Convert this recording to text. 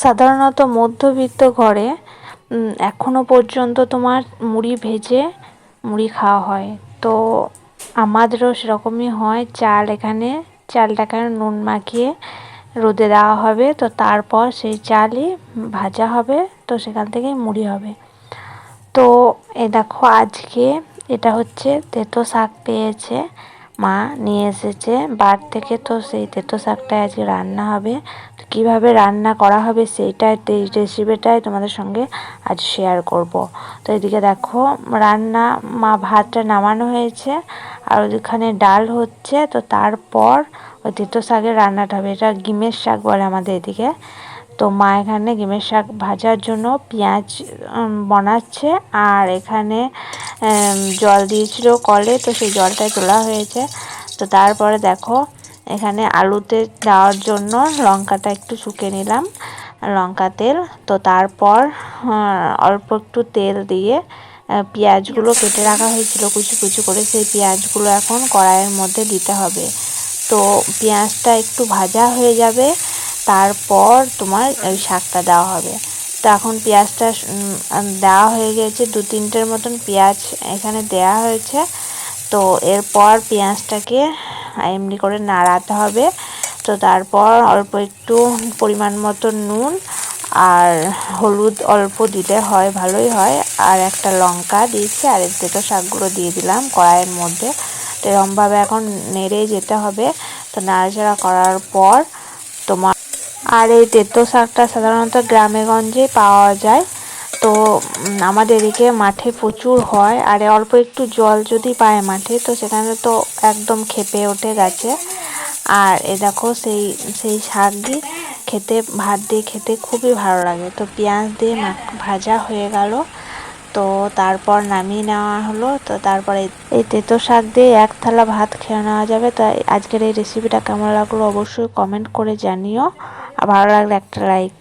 সাধারণত মধ্যবিত্ত ঘরে এখনও পর্যন্ত তোমার মুড়ি ভেজে মুড়ি খাওয়া হয়। তো আমাদেরও সেরকমই হয়, চাল এখানে, চালটাকে নুন মাখিয়ে রোদে দেওয়া হবে, তো তারপর সেই চালই ভাজা হবে, তো সেখান থেকেই মুড়ি হবে। তো এ দেখো আজকে এটা হচ্ছে তেতো শাক পেয়েছে মা নিয়ে এসেছে। বার থেকে তো সেই তেতো শাকটাই আজকে রান্না হবে। তো কীভাবে রান্না করা হবে সেইটাই এই রেসিপিটাই তোমাদের সঙ্গে আজ শেয়ার করব। তো এদিকে দেখো, রান্না, মা ভাতটা নামানো হয়েছে। আর ওইখানে ডাল হচ্ছে। তো তারপর ওই তেতো শাকের রান্নাটা হবে। এটা গিমের শাক বলে আমাদের এদিকে। তো মা এখানে গিমের শাক ভাজার জন্য পেঁয়াজ বানাচ্ছে আর এখানে জল দিয়েছিল কলে, তো সেই জলটাই তোলা হয়েছে। তো তারপরে দেখো, এখানে আলুতে দেওয়ার জন্য লঙ্কাটা একটু শুকিয়ে নিলাম, লঙ্কা তেল। তো তারপর অল্প একটু তেল দিয়ে পেঁয়াজগুলো কেটে রাখা হয়েছিল, কুচি কুচি করে। সেই পেঁয়াজগুলো এখন কড়াইয়ের মধ্যে দিতে হবে। তো পেঁয়াজটা একটু ভাজা হয়ে যাবে। তারপর তোমার ওই শাকটা দেওয়া হবে। তো এখন পেঁয়াজটা দেওয়া হয়ে গেছে। দু তিনটের মতন পেঁয়াজ এখানে দেয়া হয়েছে। তো এরপর পেঁয়াজটাকে এমনি করে নাড়াতে হবে। তো তারপর অল্প একটু পরিমাণ মতো নুন আর হলুদ অল্প দিলে হয়, ভালোই হয়। আর একটা লঙ্কা দিয়েছি, আর এর তো শাকগুলো দিয়ে দিলাম কড়াইয়ের মধ্যে। তো এরমভাবে এখন নেড়ে যেতে হবে। তো নাড়াচাড়া করার পর তোমার আর এই তেতো শাকটা সাধারণত গ্রামে গঞ্জে পাওয়া যায়। তো আমাদের এদিকে মাঠে প্রচুর হয়। আর অল্প একটু জল যদি পায় মাঠে, তো সেখানে তো একদম খেপে ওঠে গেছে। আর এ দেখো সেই সেই শাক দিয়ে খেতে, ভাত দিয়ে খেতে খুবই ভালো লাগে। তো পেঁয়াজ দিয়ে ভাজা হয়ে গেল। তো তারপর নামিয়ে নেওয়া হলো, তো তারপরে এই তেতো শাক দিয়ে এক থালা ভাত খেয়ে নেওয়া যাবে। তো আজকের এই রেসিপিটা কেমন লাগল অবশ্যই কমেন্ট করে জানিও। আর ভালো লাগলে একটা লাইক